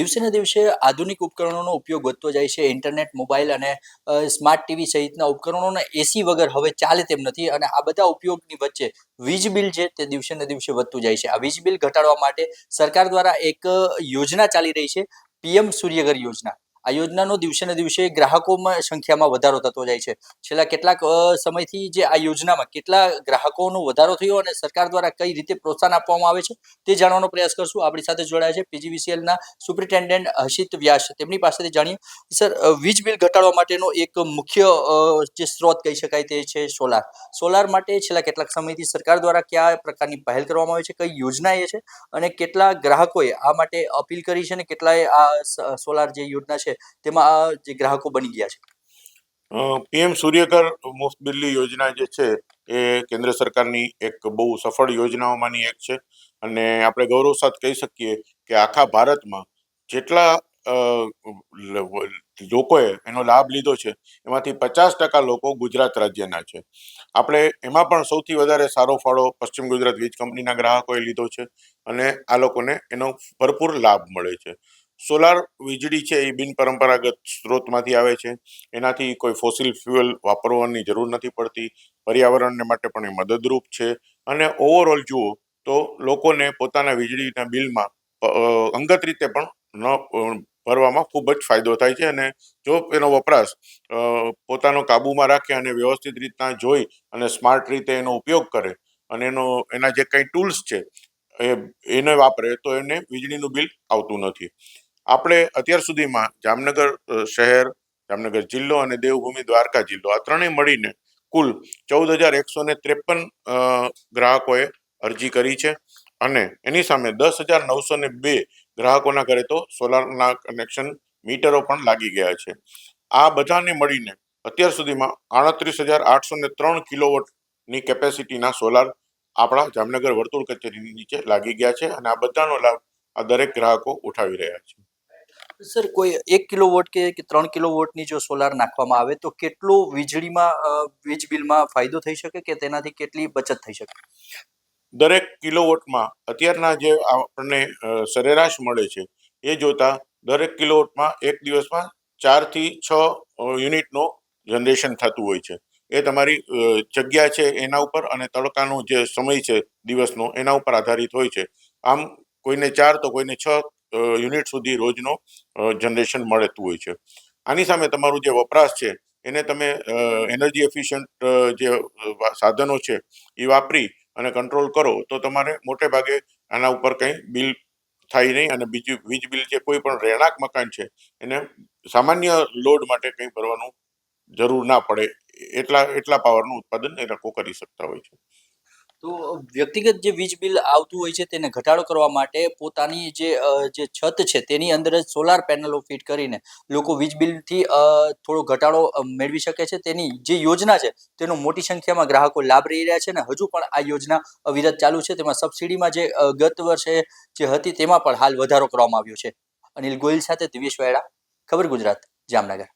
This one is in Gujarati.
દિવસે ને દિવસે આધુનિક ઉપકરણોનો ઉપયોગ વધતો જાય છે. ઇન્ટરનેટ, મોબાઈલ અને સ્માર્ટ ટીવી સહિતના ઉપકરણોને એસી વગર હવે ચાલે તેમ નથી અને આ બધા ઉપયોગની વચ્ચે વીજ બિલ છે તે દિવસે ને દિવસે વધતું જાય છે. આ વીજ બિલ ઘટાડવા માટે સરકાર દ્વારા એક યોજના ચાલી રહી છે. પીએમ સૂર્યઘર યોજના. આ યોજનાનો દિવસે ને દિવસે ગ્રાહકોમાં સંખ્યામાં વધારો થતો જાય છે. છેલ્લા કેટલાક સમયથી જે આ યોજનામાં કેટલા ગ્રાહકોનો વધારો થયો અને સરકાર દ્વારા કઈ રીતે પ્રોત્સાહન આપવામાં આવે છે, તે જાણવાનો પ્રયાસ કરશું. આપણી સાથે જોડાયા છે પીજીવીસીએલના સુપ્રિન્ટેન્ડન્ટ હર્ષિત વ્યાસ. તેમની પાસેથી જાણીએ સર વીજ બિલ ઘટાડવા માટેનો એક મુખ્ય જે સ્ત્રોત કહી શકાય તે છે સોલાર. સોલાર માટે છેલ્લા કેટલાક સમયથી સરકાર દ્વારા કયા પ્રકારની પહેલ કરવામાં આવે છે, કઈ યોજના એ છે અને કેટલા ગ્રાહકોએ આ માટે અપીલ કરી છે અને કેટલાએ આ સોલાર જે યોજના છે તેમાં આ જે ગ્રાહકો બની ગયા છે? પીએમ સૂર્યકર મુફ્ત બિલ્લી યોજના જે છે, એ કેન્દ્ર સરકારની એક બહુ સફળ યોજનાઓમાંની એક છે. અને આપણે ગૌરવ સાથ કહી શકીએ કે આખા ભારતમાં જેટલા લોકોએ એનો લાભ લીધો છે, એમાંથી પચાસ ટકા લોકો ગુજરાત રાજ્યના છે. આપણે એમાં પણ સૌથી વધારે સારો ફાળો પશ્ચિમ ગુજરાત વીજ કંપનીના ગ્રાહકોએ લીધો છે અને આ લોકોને એનો ભરપૂર લાભ મળે છે. સોલાર વીજળી છે એ બિનપરંપરાગત સ્ત્રોતમાંથી આવે છે. એનાથી કોઈ ફોસિલ ફ્યુઅલ વાપરવાની જરૂર નથી પડતી. પર્યાવરણને માટે પણ એ મદદરૂપ છે. અને ઓવરઓલ જુઓ તો લોકોને પોતાના વીજળીના બિલમાં અંગત રીતે પણ ન ભરવામાં ખૂબ જ ફાયદો થાય છે. અને જો એનો વપરાશ પોતાનો કાબૂમાં રાખે અને વ્યવસ્થિત રીતના જોઈ અને સ્માર્ટ રીતે એનો ઉપયોગ કરે અને એનો, એના જે કંઈ ટૂલ્સ છે, એ, એને વાપરે તો એને વીજળીનું બિલ આવતું નથી. આપણે અત્યાર સુધીમાં જામનગર શહેર, જામનગર જિલ્લો અને દેવભૂમિ દ્વારકા જિલ્લો, આ ત્રણેય મળીને કુલ ચૌદ હજાર એકસો ને ત્રેપન ગ્રાહકોએ અરજી કરી છે. અને એની સામે દસ હજાર નવસો ને બે ગ્રાહકોના ઘરે તો સોલારના કનેક્શન મીટરો પણ લાગી ગયા છે. આ બધાને મળીને અત્યાર સુધીમાં આડત્રીસ હજાર આઠસો ને ત્રણ કિલોવોટની કેપેસિટીના સોલાર આપણા જામનગર વર્તુળ કચેરીની નીચે લાગી ગયા છે અને આ બધાનો લાભ આ દરેક ગ્રાહકો ઉઠાવી રહ્યા છે. સર, કોઈ એક કિલો વોટ કે ત્રણ કિલો વોટની જો સોલાર નાખવામાં આવે, તો કેટલો વીજળીમાં વીજ બિલમાં ફાયદો થઈ શકે કે તેનાથી કેટલી બચત થઈ શકે? દરેક કિલોવોટમાં અત્યારના જે આપણને સરેરાશ મળે છે, એ જોતા દરેક કિલોવોટમાં એક દિવસમાં ચારથી છ યુનિટનો જનરેશન થતું હોય છે. એ તમારી જગ્યા છે એના ઉપર અને તડકાનો જે સમય છે દિવસનો એના ઉપર આધારિત હોય છે. આમ કોઈને ચાર તો કોઈને છ યુનિટ સુધી રોજનો જનરેશન મળતું હોય છે. આની સામે તમારું જે વપરાશ છે, એને તમે એનર્જી એફિશિયન્ટ જે સાધનો છે, એ વાપરી અને કંટ્રોલ કરો, તો તમારે મોટે ભાગે આના ઉપર કંઈ બિલ થાય નહીં અને બીજું વીજ બિલ જે કોઈ પણ રહેણાંક મકાન છે, એને સામાન્ય લોડ માટે કંઈ ભરવાનું જરૂર ના પડે, એટલા એટલા પાવરનું ઉત્પાદન એ લોકો કરી શકતા હોય છે. તો વ્યક્તિગત જે વીજ બિલ આવતું હોય છે તેને ઘટાડો કરવા માટે પોતાની જે જે છત છે તેની અંદર જ સોલાર પેનલો ફિટ કરીને લોકો વીજ બિલથી થોડો ઘટાડો મેળવી શકે છે. તેની જે યોજના છે તેનો મોટી સંખ્યામાં ગ્રાહકો લાભ રહી રહ્યા છે અને હજુ પણ આ યોજના અવિરત ચાલુ છે. તેમાં સબસિડીમાં જે ગત વર્ષે જે હતી તેમાં પણ હાલ વધારો કરવામાં આવ્યો છે. અનિલ ગોયલ સાથે દિવેશ વાયડા, ખબર ગુજરાત, જામનગર.